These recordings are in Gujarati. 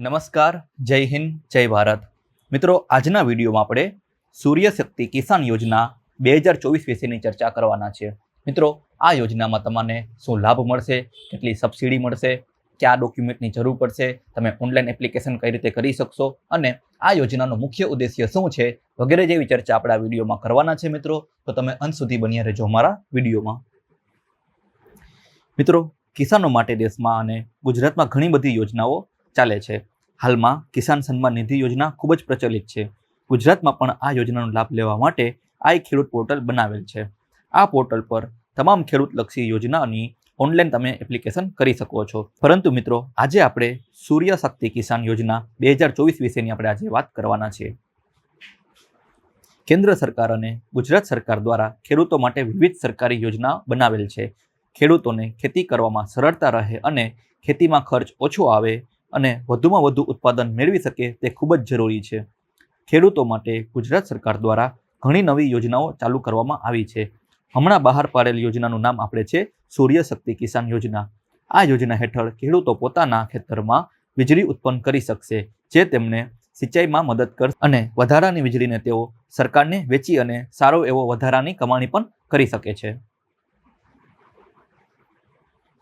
નમસ્કાર, જય હિન્દ, જય ભારત. મિત્રો, આજના વિડીયોમાં આપણે સૂર્ય શક્તિ કિસાન યોજના બે હજાર ચોવીસ વિશેની ચર્ચા કરવાના છે. મિત્રો, આ યોજનામાં તમને શું લાભ મળશે, કેટલી સબસિડી મળશે, કયા ડોક્યુમેન્ટની જરૂર પડશે, તમે ઓનલાઈન એપ્લિકેશન કઈ રીતે કરી શકશો અને આ યોજનાનો મુખ્ય ઉદ્દેશ્ય શું છે વગેરે જેવી ચર્ચા આપણે વિડીયોમાં કરવાના છે, મિત્રો. તો તમે અંત સુધી બન્યા રહેજો અમારા વિડીયોમાં. મિત્રો, કિસાનો માટે દેશમાં અને ગુજરાતમાં ઘણી બધી યોજનાઓ ચાલે છે. હાલમાં કિસાન સન્માન નિધિ યોજના ખૂબ જ પ્રચલિત છે. ગુજરાતમાં પણ આ યોજનાનો લાભ લેવા માટે આ એક ખેડૂત પોર્ટલ બનાવેલ છે. આ પોર્ટલ પર તમામ ખેડૂતલક્ષી યોજનાની ઓનલાઈન તમે એપ્લિકેશન કરી શકો છો. પરંતુ મિત્રો, આજે આપણે સૂર્ય શક્તિ કિસાન યોજના બે હજાર ચોવીસ વિશેની આપણે આજે વાત કરવાના છીએ. કેન્દ્ર સરકાર અને ગુજરાત સરકાર દ્વારા ખેડૂતો માટે વિવિધ સરકારી યોજના બનાવેલ છે. ખેડૂતોને ખેતી કરવામાં સરળતા રહે અને ખેતીમાં ખર્ચ ઓછો આવે અને વધુમાં વધુ ઉત્પાદન મેળવી શકે તે ખૂબ જ જરૂરી છે. ખેડૂતો માટે ગુજરાત સરકાર દ્વારા ઘણી નવી યોજનાઓ ચાલુ કરવામાં આવી છે. હમણાં બહાર પાડેલ યોજનાનું નામ આપણે છે સૂર્ય શક્તિ કિસાન યોજના. આ યોજના હેઠળ ખેડૂતો પોતાના ખેતરમાં વીજળી ઉત્પન્ન કરી શકશે, જે તેમને સિંચાઈમાં મદદ કરશે અને વધારાની વીજળીને તેઓ સરકારને વેચી અને સારો એવો વધારાની કમાણી પણ કરી શકે છે.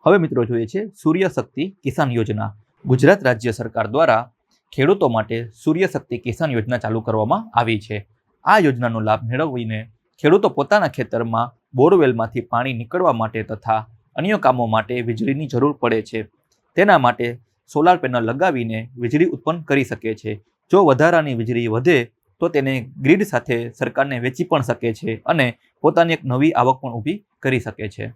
હવે મિત્રો જોઈએ છે સૂર્ય શક્તિ કિસાન યોજના. ગુજરાત રાજ્ય સરકાર દ્વારા ખેડૂતો માટે સૂર્યશક્તિ કિસાન યોજના ચાલુ કરવામાં આવી છે. આ યોજનાનો લાભ મેળવીને ખેડૂતો પોતાના ખેતરમાં બોરવેલમાંથી પાણી નીકળવા માટે તથા અન્ય કામો માટે વીજળીની જરૂર પડે છે. તેના માટે સોલાર પેનલ લગાવીને વીજળી ઉત્પન્ન કરી શકે છે. જો વધારાની વીજળી વધે તો તેને ગ્રીડ સાથે સરકારને વેચી પણ શકે છે અને પોતાની એક નવી આવક પણ ઊભી કરી શકે છે.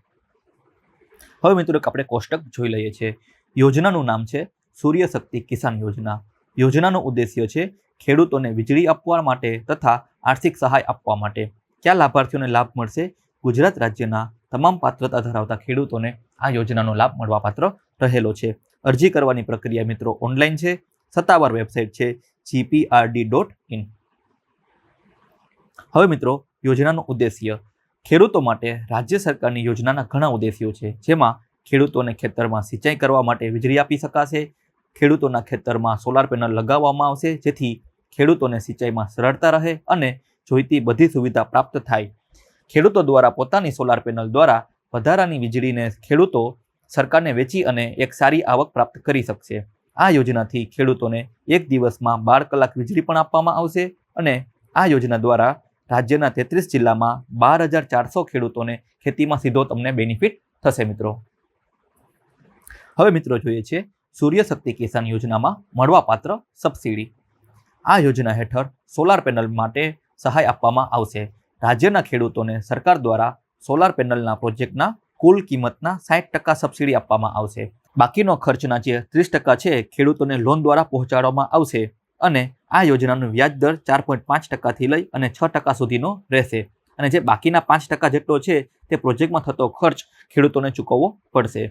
હવે મિત્રો આપણે કોષ્ટક જોઈ લઈએ છીએ. યોજનાનું નામ છે સૂર્ય શક્તિ કિસાન યોજના. યોજનાનો ઉદ્દેશ્ય છે ખેડૂતોને વીજળી આપવા માટે તથા આર્થિક સહાય આપવા માટે. કયા લાભાર્થીઓને લાભ મળશે? ગુજરાત રાજ્યના તમામ પાત્રતા ધરાવતા ખેડૂતોને આ યોજનાનો લાભ મળવાપાત્ર રહેલો છે. અરજી કરવાની પ્રક્રિયા મિત્રો ઓનલાઈન છે. સત્તાવાર વેબસાઇટ છે જીપીઆરડી ડોટ ઇન હવે મિત્રો યોજનાનો ઉદ્દેશ્ય ખેડૂતો માટે રાજ્ય સરકારની યોજનાના ઘણા ઉદ્દેશ્યો છે, જેમાં ખેડૂતોને ખેતરમાં સિંચાઈ કરવા માટે વીજળી આપી શકાશે. ખેડૂતોના ખેતરમાં સોલાર પેનલ લગાવવામાં આવશે, જેથી ખેડૂતોને સિંચાઈમાં સરળતા રહે અને જોઈતી બધી સુવિધા પ્રાપ્ત થાય. ખેડૂતો દ્વારા પોતાની સોલાર પેનલ દ્વારા વધારાની વીજળીને ખેડૂતો સરકારને વેચી અને એક સારી આવક પ્રાપ્ત કરી શકશે. આ યોજનાથી ખેડૂતોને એક દિવસમાં બાર કલાક વીજળી પણ આપવામાં આવશે અને આ યોજના દ્વારા રાજ્યના તેત્રીસ જિલ્લામાં બાર હજાર ચારસો ખેડૂતોને ખેતીમાં સીધો તમને બેનિફિટ થશે મિત્રો. હવે મિત્રો જોઈએ છે સૂર્ય શક્તિ કિસાન યોજનામાં મળવાપાત્ર સબસિડી. આ યોજના હેઠળ સોલાર પેનલ માટે સહાય આપવામાં આવશે. રાજ્યના ખેડૂતોને સરકાર દ્વારા સોલાર પેનલના પ્રોજેક્ટના કુલ કિંમતના સાઠ ટકા સબસિડી આપવામાં આવશે. બાકીનો ખર્ચના જે ત્રીસ ટકા છે ખેડૂતોને લોન દ્વારા પહોંચાડવામાં આવશે અને આ યોજનાનો વ્યાજ દર ચાર પોઈન્ટ પાંચ ટકાથી લઈ અને છ ટકા સુધીનો રહેશે. અને જે બાકીના પાંચ ટકા જેટલો છે તે પ્રોજેક્ટમાં થતો ખર્ચ ખેડૂતોને ચૂકવવો પડશે.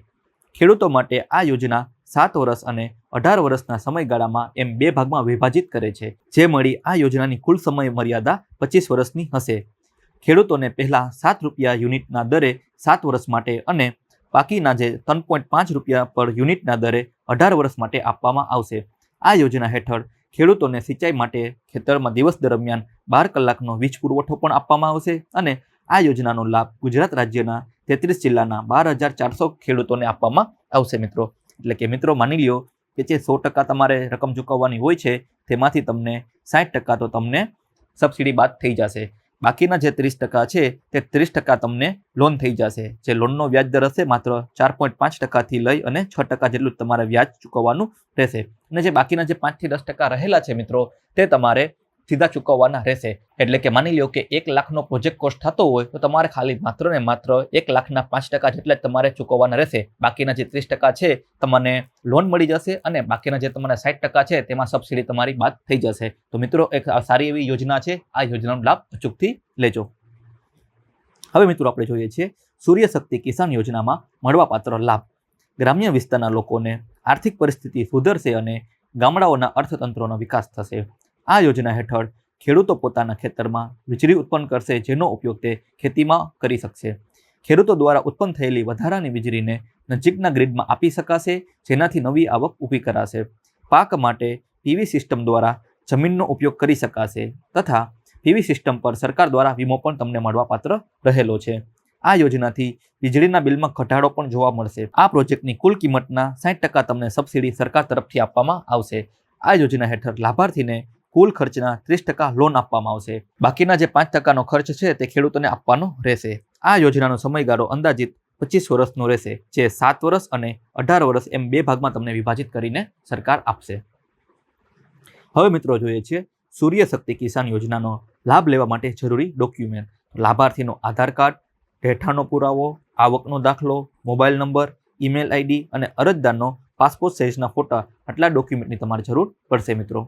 ખેડૂતો માટે આ યોજના સાત વર્ષ અને અઢાર વર્ષના સમયગાળામાં એમ બે ભાગમાં વિભાજિત કરે છે. જે મળી આ યોજનાની કુલ સમય મર્યાદા પચીસ વર્ષની હશે. ખેડૂતોને પહેલાં સાત રૂપિયા યુનિટના દરે સાત વર્ષ માટે અને બાકીના જે ત્રણ પોઈન્ટ પાંચ રૂપિયા પર યુનિટના દરે અઢાર વર્ષ માટે આપવામાં આવશે. આ યોજના હેઠળ ખેડૂતોને સિંચાઈ માટે ખેતરમાં દિવસ દરમિયાન બાર કલાકનો વીજ પુરવઠો પણ આપવામાં આવશે અને આ યોજનાનો લાભ ગુજરાત રાજ્યના તેત્રીસ જિલ્લાના બાર હજાર ચારસો ખેડૂતોને આપવામાં આવશે મિત્રો. એટલે કે મિત્રો માની લ્યો કે જે સો ટકા તમારે રકમ ચૂકવવાની હોય છે, તેમાંથી તમને સાઠ ટકા તો તમને સબસિડી બાદ થઈ જશે. બાકીના જે ત્રીસ ટકા છે, તે ત્રીસ ટકા તમને લોન થઈ જશે. જે લોનનો વ્યાજ દર હશે, માત્ર ચાર પોઈન્ટ પાંચ ટકાથી લઈ અને છ ટકા જેટલું તમારે વ્યાજ ચૂકવવાનું રહેશે. અને જે બાકીના જે પાંચથી દસ ટકા રહેલા છે મિત્રો, તે તમારે સીધા ચૂકવવાના રહેશે. એટલે કે માની લો કે એક લાખનો પ્રોજેક્ટ કોસ્ટ થતો હોય, તો તમારે ખાલી માત્ર ને માત્ર એક લાખના પાંચ ટકા જેટલા તમારે ચૂકવવાના રહેશે. બાકીના જે ત્રીસ ટકા છે, તમને લોન મળી જશે અને બાકીના જે તમારા સાઠ ટકા છે, તેમાં સબસિડી તમારી બાદ થઈ જશે. તો મિત્રો, એક સારી એવી યોજના છે. આ યોજનાનો લાભ અચૂકથી લેજો. હવે મિત્રો, આપણે જોઈએ છીએ સૂર્ય શક્તિ કિસાન યોજનામાં મળવાપાત્ર લાભ. ગ્રામ્ય વિસ્તારના લોકોને આર્થિક પરિસ્થિતિ સુધરશે અને ગામડાઓના અર્થતંત્રનો વિકાસ થશે. આ યોજના હેઠળ ખેડૂતો પોતાના ખેતરમાં વીજળી ઉત્પન્ન કરશે, જેનો ઉપયોગ તે ખેતીમાં કરી શકશે. ખેડૂતો દ્વારા ઉત્પન્ન થયેલી વધારાની વીજળીને નજીકના ગ્રીડમાં આપી શકાશે, જેનાથી નવી આવક ઊભી કરાશે. પાક માટે પીવી સિસ્ટમ દ્વારા જમીનનો ઉપયોગ કરી શકાશે તથા પીવી સિસ્ટમ પર સરકાર દ્વારા વીમો પણ તમને મળવાપાત્ર રહેલો છે. આ યોજનાથી વીજળીના બિલમાં ઘટાડો પણ જોવા મળશે. આ પ્રોજેક્ટની કુલ કિંમતના સાઠ ટકા તમને સબસિડી સરકાર તરફથી આપવામાં આવશે. આ યોજના હેઠળ લાભાર્થીને કુલ ખર્ચના ત્રીસ ટકા લોન આપવામાં આવશે. બાકીના જે પાંચ ટકાનો ખર્ચ છે તે ખેડૂતોને આપવાનો રહેશે. આ યોજનાનો સમયગાળો અંદાજિત પચીસ વર્ષનો રહેશે, જે સાત વર્ષ અને અઢાર વર્ષ એમ બે ભાગમાં તમને વિભાજિત કરીને સરકાર આપશે. હવે મિત્રો જોઈએ છીએ સૂર્ય શક્તિ કિસાન યોજનાનો લાભ લેવા માટે જરૂરી ડોક્યુમેન્ટ લાભાર્થીનો આધાર કાર્ડ, રહેઠાણનો પુરાવો, આવકનો દાખલો, મોબાઈલ નંબર ઈમેલ આઈડી અને અરજદારનો પાસપોર્ટ સાઇઝના ફોટા આટલા ડોક્યુમેન્ટની તમારે જરૂર પડશે મિત્રો.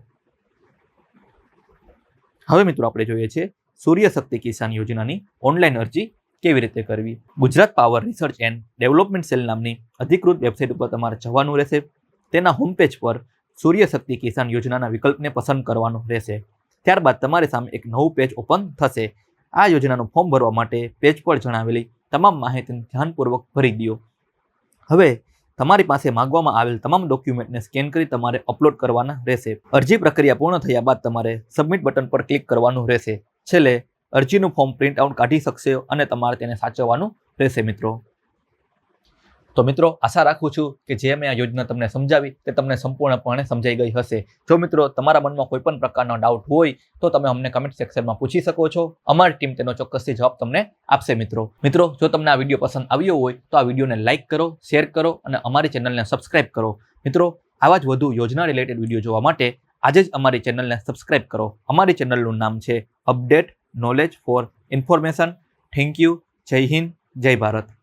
હવે મિત્રો આપણે જોઈએ છીએ સૂર્ય શક્તિ કિસાન યોજનાની ઓનલાઈન અરજી કેવી રીતે કરવી? Gujarat power research and development cell નામની અધિકૃત વેબસાઇટ ઉપર તમારે જવાનું રહેશે. તેના હોમ પેજ પર સૂર્ય શક્તિ કિસાન યોજનાના વિકલ્પને પસંદ કરવાનું રહેશે. ત્યારબાદ તમારી સામે એક નવું પેજ ઓપન થશે. આ યોજનાનું ફોર્મ ભરવા માટે પેજ પર જણાવેલી તમામ માહિતીને ધ્યાનપૂર્વક ભરી દો. હવે તમારી પાસે માંગવામાં આવેલ તમામ ડોક્યુમેન્ટને સ્કેન કરી તમારે અપલોડ કરવાના રહેશે. અરજી પ્રક્રિયા પૂર્ણ થયા બાદ તમારે સબમિટ બટન પર ક્લિક કરવાનું રહેશે. છેલ્લે અરજીનું ફોર્મ પ્રિન્ટ આઉટ કાઢી શકશે અને તમારે તેને સાચવવાનું રહેશે મિત્રો. તો મિત્રો, આશા રાખું છું કે જે મેં આ યોજના તમને સમજાવી તે તમને સંપૂર્ણપણે સમજાઈ ગઈ હશે. જો મિત્રો, તમારા મનમાં કોઈ પણ પ્રકારનો ડાઉટ હોય, તો તમે અમને કમેન્ટ સેક્શનમાં પૂછી શકો છો. અમારી ટીમ તેનો ચોક્કસથી જવાબ તમને આપશે મિત્રો. મિત્રો, જો તમને આ વીડિયો પસંદ આવ્યો હોય, તો આ વિડીયોને લાઇક કરો શેર કરો અને અમારી ચેનલને સબસ્ક્રાઇબ કરો. મિત્રો, આવા જ વધુ યોજના રિલેટેડ વીડિયો જોવા માટે આજે જ અમારી ચેનલને સબસ્ક્રાઇબ કરો. અમારી ચેનલનું નામ છે update knowledge for information thank you જય હિન્દ, જય ભારત.